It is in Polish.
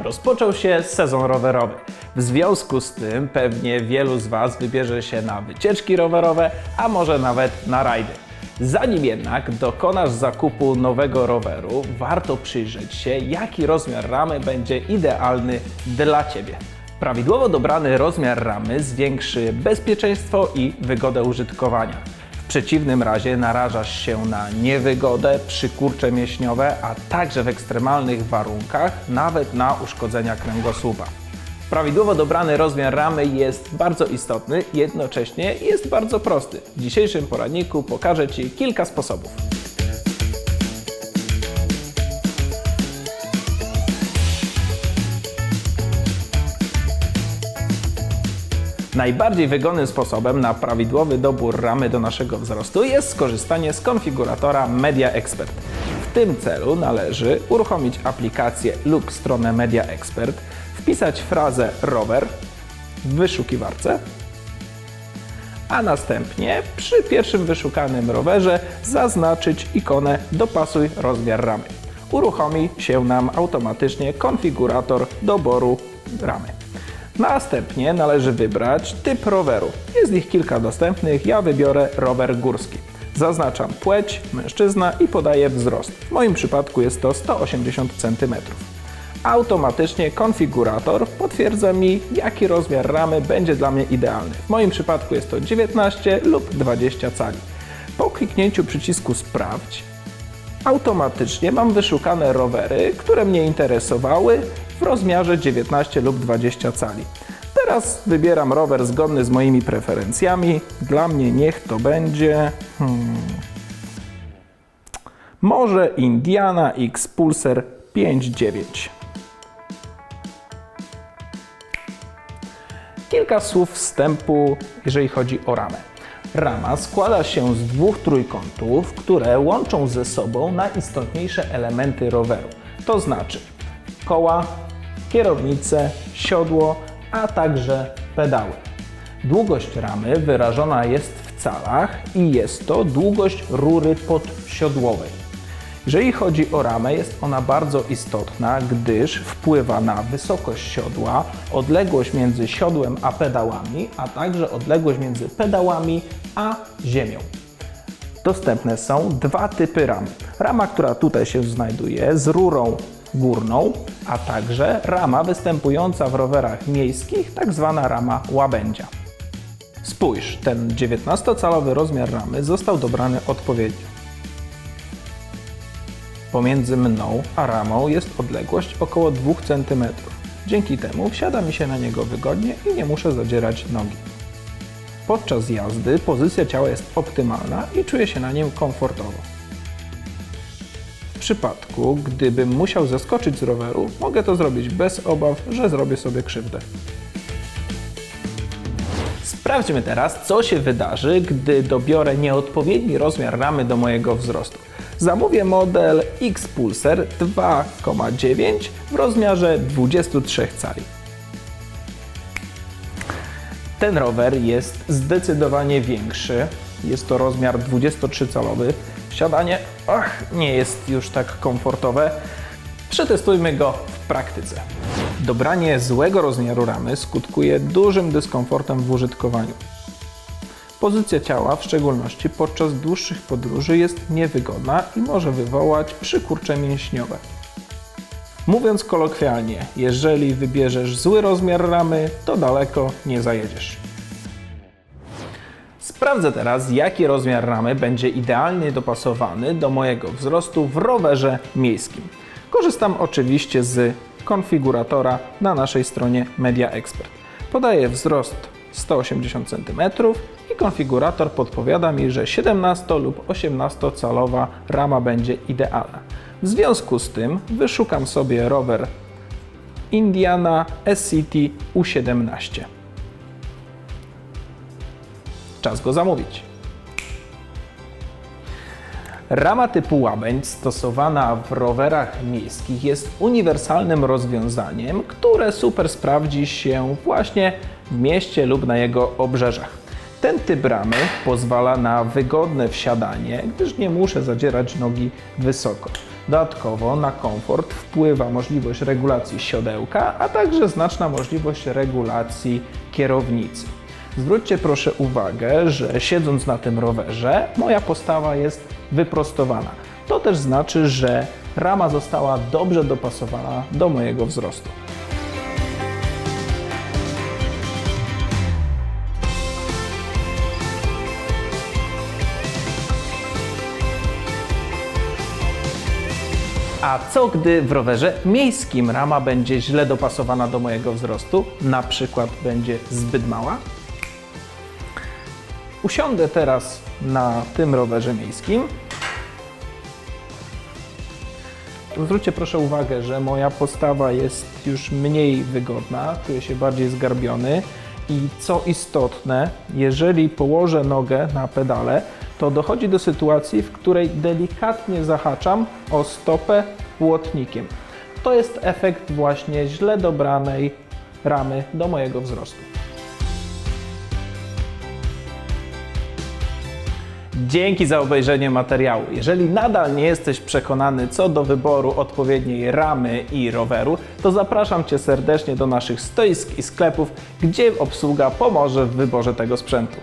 Rozpoczął się sezon rowerowy. W związku z tym pewnie wielu z Was wybierze się na wycieczki rowerowe, a może nawet na rajdy. Zanim jednak dokonasz zakupu nowego roweru, warto przyjrzeć się, jaki rozmiar ramy będzie idealny dla Ciebie. Prawidłowo dobrany rozmiar ramy zwiększy bezpieczeństwo i wygodę użytkowania. W przeciwnym razie narażasz się na niewygodę, przykurcze mięśniowe, a także w ekstremalnych warunkach nawet na uszkodzenia kręgosłupa. Prawidłowo dobrany rozmiar ramy jest bardzo istotny, jednocześnie jest bardzo prosty. W dzisiejszym poradniku pokażę Ci kilka sposobów. Najbardziej wygodnym sposobem na prawidłowy dobór ramy do naszego wzrostu jest skorzystanie z konfiguratora Media Expert. W tym celu należy uruchomić aplikację lub stronę Media Expert, wpisać frazę rower w wyszukiwarce, a następnie przy pierwszym wyszukanym rowerze zaznaczyć ikonę Dopasuj rozmiar ramy. Uruchomi się nam automatycznie konfigurator doboru ramy. Następnie należy wybrać typ roweru. Jest ich kilka dostępnych, ja wybiorę rower górski. Zaznaczam płeć, mężczyzna i podaję wzrost. W moim przypadku jest to 180 cm. Automatycznie konfigurator potwierdza mi, jaki rozmiar ramy będzie dla mnie idealny. W moim przypadku jest to 19 lub 20 cali. Po kliknięciu przycisku Sprawdź automatycznie mam wyszukane rowery, które mnie interesowały w rozmiarze 19 lub 20 cali. Teraz wybieram rower zgodny z moimi preferencjami. Dla mnie niech to będzie. Hmm, może Indiana X Pulsar 5.9. Kilka słów wstępu, jeżeli chodzi o ramę. Rama składa się z dwóch trójkątów, które łączą ze sobą najistotniejsze elementy roweru. To znaczy koła, kierownicę, siodło, a także pedały. Długość ramy wyrażona jest w calach i jest to długość rury podsiodłowej. Jeżeli chodzi o ramę, jest ona bardzo istotna, gdyż wpływa na wysokość siodła, odległość między siodłem a pedałami, a także odległość między pedałami a ziemią. Dostępne są dwa typy ram. Rama, która tutaj się znajduje, z rurą górną, a także rama występująca w rowerach miejskich, tak zwana rama łabędzia. Spójrz, ten 19-calowy rozmiar ramy został dobrany odpowiednio. Pomiędzy mną a ramą jest odległość około 2 cm. Dzięki temu wsiada mi się na niego wygodnie i nie muszę zadzierać nogi. Podczas jazdy pozycja ciała jest optymalna i czuję się na nim komfortowo. W przypadku, gdybym musiał zeskoczyć z roweru, mogę to zrobić bez obaw, że zrobię sobie krzywdę. Sprawdźmy teraz, co się wydarzy, gdy dobiorę nieodpowiedni rozmiar ramy do mojego wzrostu. Zamówię model X Pulsar 2,9 w rozmiarze 23 cali. Ten rower jest zdecydowanie większy. Jest to rozmiar 23-calowy. Siadanie ach, nie jest już tak komfortowe. Przetestujmy go w praktyce. Dobranie złego rozmiaru ramy skutkuje dużym dyskomfortem w użytkowaniu. Pozycja ciała, w szczególności podczas dłuższych podróży, jest niewygodna i może wywołać przykurcze mięśniowe. Mówiąc kolokwialnie, jeżeli wybierzesz zły rozmiar ramy, to daleko nie zajedziesz. Sprawdzę teraz, jaki rozmiar ramy będzie idealnie dopasowany do mojego wzrostu w rowerze miejskim. Korzystam oczywiście z konfiguratora na naszej stronie Media Expert. Podaję wzrost 180 cm konfigurator podpowiada mi, że 17 lub 18 calowa rama będzie idealna. W związku z tym wyszukam sobie rower Indiana SCT U17. Czas go zamówić. Rama typu łabędź stosowana w rowerach miejskich jest uniwersalnym rozwiązaniem, które super sprawdzi się właśnie w mieście lub na jego obrzeżach. Ten typ ramy pozwala na wygodne wsiadanie, gdyż nie muszę zadzierać nogi wysoko. Dodatkowo na komfort wpływa możliwość regulacji siodełka, a także znaczna możliwość regulacji kierownicy. Zwróćcie proszę uwagę, że siedząc na tym rowerze, moja postawa jest wyprostowana. To też znaczy, że rama została dobrze dopasowana do mojego wzrostu. A co gdy w rowerze miejskim rama będzie źle dopasowana do mojego wzrostu, na przykład będzie zbyt mała? Usiądę teraz na tym rowerze miejskim. Zwróćcie proszę uwagę, że moja postawa jest już mniej wygodna, czuję się bardziej zgarbiony i co istotne, jeżeli położę nogę na pedale, to dochodzi do sytuacji, w której delikatnie zahaczam o stopę łotnikiem. To jest efekt właśnie źle dobranej ramy do mojego wzrostu. Dzięki za obejrzenie materiału. Jeżeli nadal nie jesteś przekonany co do wyboru odpowiedniej ramy i roweru, to zapraszam Cię serdecznie do naszych stoisk i sklepów, gdzie obsługa pomoże w wyborze tego sprzętu.